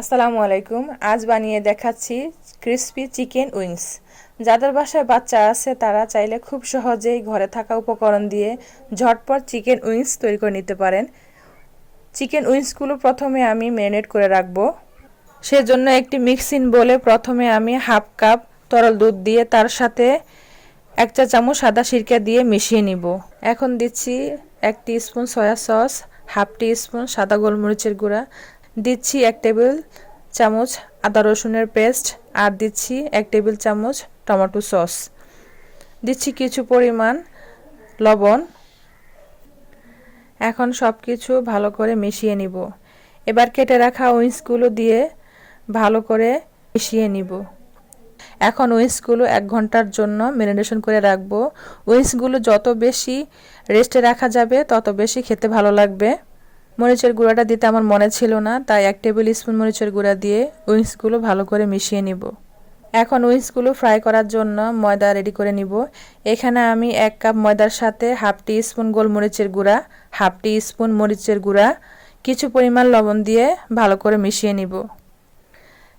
আসসালামু আলাইকুম। আজ বানিয়ে দেখাচ্ছি ক্রিস্পি চিকেন উইংস। যাদের বাসায় বাচ্চা আছে, তারা চাইলে খুব সহজেই ঘরে থাকা উপকরণ দিয়ে ঝটপট চিকেন উইংস তৈরি করে নিতে পারেন। চিকেন উইংসগুলো প্রথমে আমি ম্যারিনেট করে রাখব। সেজন্য একটি মিক্সিং বলে প্রথমে আমি হাফ কাপ তরল দুধ দিয়ে তার সাথে এক চা চামচ সাদা সিরকা দিয়ে মিশিয়ে নিব। এখন দিচ্ছি এক spoon soya sauce, half teaspoon সাদা গোলমরিচের গুঁড়া দিচ্ছি এক টেবিল চামচ আদা রসুনের পেস্ট আর দিচ্ছি এক টেবিল চামচ টমেটো সস। দিচ্ছি কিছু পরিমাণ লবণ। এখন সব কিছু ভালো করে মিশিয়ে নিব। এবার কেটে রাখা উইন্সগুলো দিয়ে ভালো করে মিশিয়ে নিব। এখন উইন্সগুলো এক ঘণ্টার জন্য ম্যারিনেশন করে রাখব। উইন্সগুলো যত বেশি রেস্টে রাখা যাবে, তত বেশি খেতে ভালো লাগবে। মরিচের গুঁড়াটা দিতে আমার মনে ছিল না, তাই এক টেবিল স্পুন মরিচের গুঁড়া দিয়ে উইংসগুলো ভালো করে মিশিয়ে নিব। এখন উইংসগুলো ফ্রাই করার জন্য ময়দা রেডি করে নিব। এখানে আমি এক কাপ ময়দার সাথে হাফ টি স্পুন গোলমরিচের গুঁড়া, হাফ টি স্পুন মরিচের গুঁড়া, কিছু পরিমাণ লবণ দিয়ে ভালো করে মিশিয়ে নিব।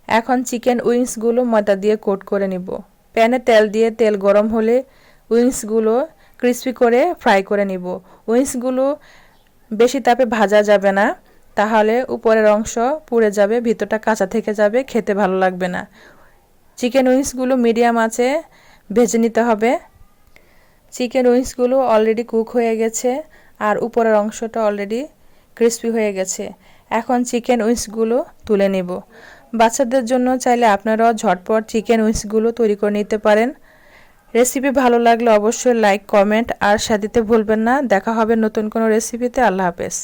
এখন চিকেন উইংসগুলো ময়দা দিয়ে কোট করে নিব। প্যানে তেল দিয়ে তেল গরম হলে উইংসগুলো ক্রিস্পি করে ফ্রাই করে নিব। উইংসগুলো বেশি তাপে ভাজা যাবে না, তাহলে উপরের অংশ পুড়ে যাবে, ভিতরটা কাঁচা থেকে যাবে, খেতে ভালো লাগবে না। চিকেন উইংসগুলো মিডিয়াম আছে, ভেজে নিতে হবে। চিকেন উইংসগুলো অলরেডি কুক হয়ে গেছে, আর উপরের অংশটা অলরেডি ক্রিস্পি হয়ে গেছে। এখন চিকেন উইংসগুলো তুলে নেব। বাচ্চাদের জন্য চাইলে আপনারাও ঝটপট চিকেন উইংসগুলো তৈরি করে নিতে পারেন। রেসিপি ভালো লাগলে অবশ্যই লাইক, কমেন্ট আর সাথে ভুলবেন না। দেখা হবে নতুন কোনো রেসিপিতে। আল্লাহ হাফেজ।